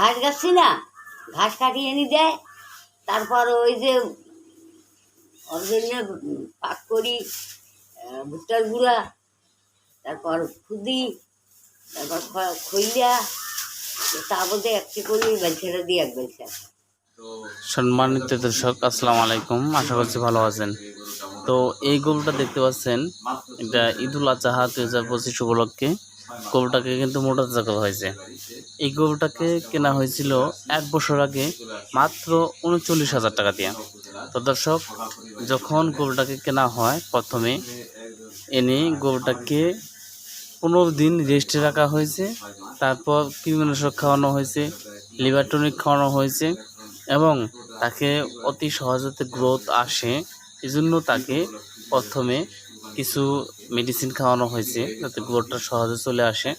ঘাস গাছছি না ঘাস কাটিয়ে এনে দেয়। তারপর ওই যে ওর জন্য পাক করি ভুট্টার গুঁড়া তারপর খুদি তারপর খ- খইলা তারপর একটি করে বেলছেটা দিয়ে এক বেলছে। সম্মানিত দর্শক আসসালামু আলাইকুম আশা করছি ভালো আছেন। তো এই গরুটা দেখতে পাচ্ছেন এটা ঈদুল আজহা দু হাজার পঁচিশ উপলক্ষে। গরুটাকে কিন্তু মোটা করা হয়েছে। এই গরুটাকে কেনা হয়েছিল এক বছর আগে মাত্র উনচল্লিশ হাজার টাকা দিয়ে। তো দর্শক, যখন গরুটাকে কেনা হয় প্রথমে, এনে গরুটাকে পনেরো দিন রেস্টে রাখা হয়েছে। তারপর কীটনাশক খাওয়ানো হয়েছে, লিভার টনিক খাওয়ানো হয়েছে এবং তাকে অতি সহজতে গ্রোথ আসে। এজন্য তাকে প্রথমে কিছু মেডিসিন খাওয়ানো হয়েছে যাতে গ্রোথটা সহজে চলে আসে।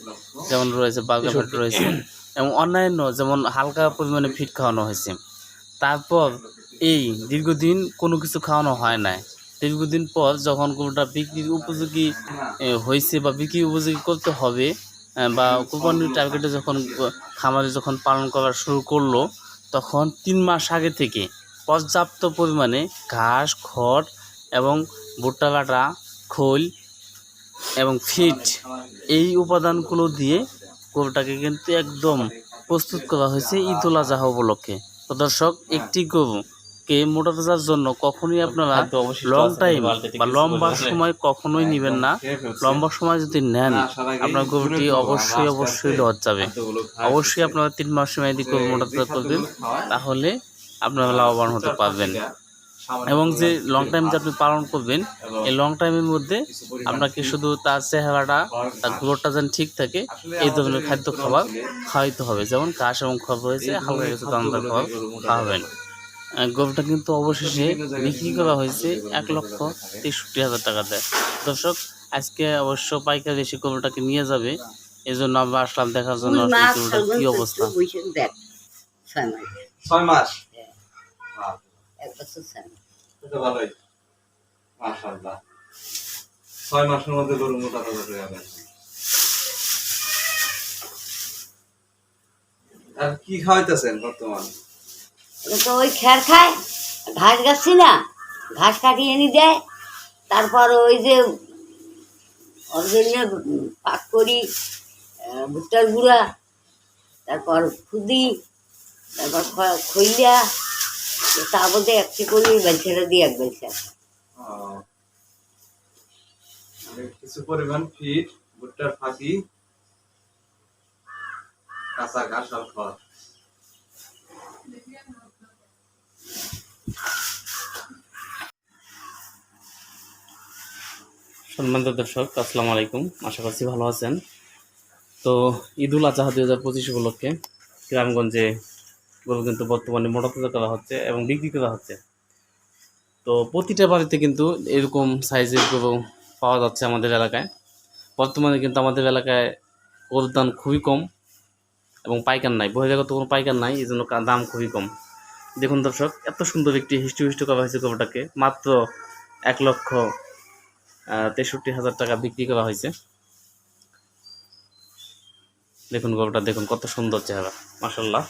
যেমন রয়েছে বার্গার ফ্যাট রয়েছে এবং অন্যান্য যেমন হালকা পরিমাণে ফিট খাওয়ানো হয়েছে। তারপর এই দীর্ঘদিন কোনো কিছু খাওয়ানো হয় না দীর্ঘদিন পর যখন গরুটা বিক্রির উপযোগী হয়েছে বা বিক্রি উপযোগী করতে হবে বা কোরবানির টার্গেটে যখন খামারে যখন পালন করা শুরু করল তখন তিন মাস আগে থেকে পর্যাপ্ত পরিমাণে ঘাস খড় এবং ভুট্টা কাটা খোল এবং ফিট এই উপাদানগুলো দিয়ে গরুটাকে কিন্তু একদম প্রস্তুত করা হয়েছে ঈদুল আজহা উপলক্ষে। তো দর্শক একটি গরুকে মোটা তাজার জন্য কখনোই আপনারা লং টাইম বা লম্বা সময় কখনোই নেবেন না। লম্বা সময় যদি নেন আপনার গরুটি অবশ্যই অবশ্যই লজ যাবে। অবশ্যই আপনারা তিন মাস সময় দিয়ে গরু মোটা তাজা করবেন। তাহলে আপনারা লাভবান হতে পারবেন। এবং যে লং টাইম যে আপনি পালন করবেন এই লং টাইমের মধ্যে আপনাকে শুধু তার চেহারাটা তার গ্রোথটা যেন ঠিক থাকে এই ধরনের খাদ্য খাবার খাওয়াইতে হবে। যেমন ঘাস এবং খড় রয়েছে হালকা কিছু দানাদার খাবার খাওয়াবেন। গরুটা কিন্তু অবশেষে বিক্রি করা হয়েছে এক লক্ষ তেষট্টি হাজার টাকা দেয়। দর্শক আজকে অবশ্য পাইকারি এসে গরুটাকে নিয়ে যাবে এই জন্য আমরা আসলাম দেখার জন্য কি অবস্থা। ছয় মাস। ছয় মাস? হ্যাঁ, এক বছর ভালোই। মাশাআল্লাহ। ছয় মাসের মধ্যে গরু মোটা তাজা হয়ে যাবে। আর কি খাওয়াইতেছেন বর্তমান? তো ওই খ্যার খায় ঘাস গাছছি না ঘাস কাটিয়ে এনে দেয়। তারপর ওই যে ওর জন্য পাক করি ভুট্টার গুঁড়া তারপর খুদি তারপর খ- খইলা তারপর একটি বেলছেটা দিয়ে এক বেলছে। কিছু পরিমাণ ফিট ভুট্টার ফাঁকি কাঁচা ঘাস আর খড় সম্মানিত দর্শক আসসালামু আলাইকুম। আশা করছি ভালো আছেন। তো ঈদুল আজহা দুই হাজার পঁচিশ উপলক্ষে গ্রামগঞ্জে গরু কিন্তু বর্তমানে মোটা তাজা করা হচ্ছে এবং বিক্রি করা হচ্ছে। তো প্রতিটা বাড়িতে কিন্তু এরকম সাইজের গরু পাওয়া যাচ্ছে আমাদের এলাকায়। বর্তমানে কিন্তু আমাদের এলাকায় গরুর দাম খুবই কম এবং পাইকার নাই, বহিরাগত কোনো পাইকার নাই এই জন্য দাম খুবই কম। দেখুন দর্শক, এত সুন্দর একটি হিস্ট্রি হিস্ট্রি করা হয়েছে গরুটাকে, মাত্র এক লক্ষ তেষট্টি হাজার টাকা বিক্রি করা হয়েছে। দেখুন গরুটা, দেখুন কত সুন্দর চেহারা মাসাল্লাহ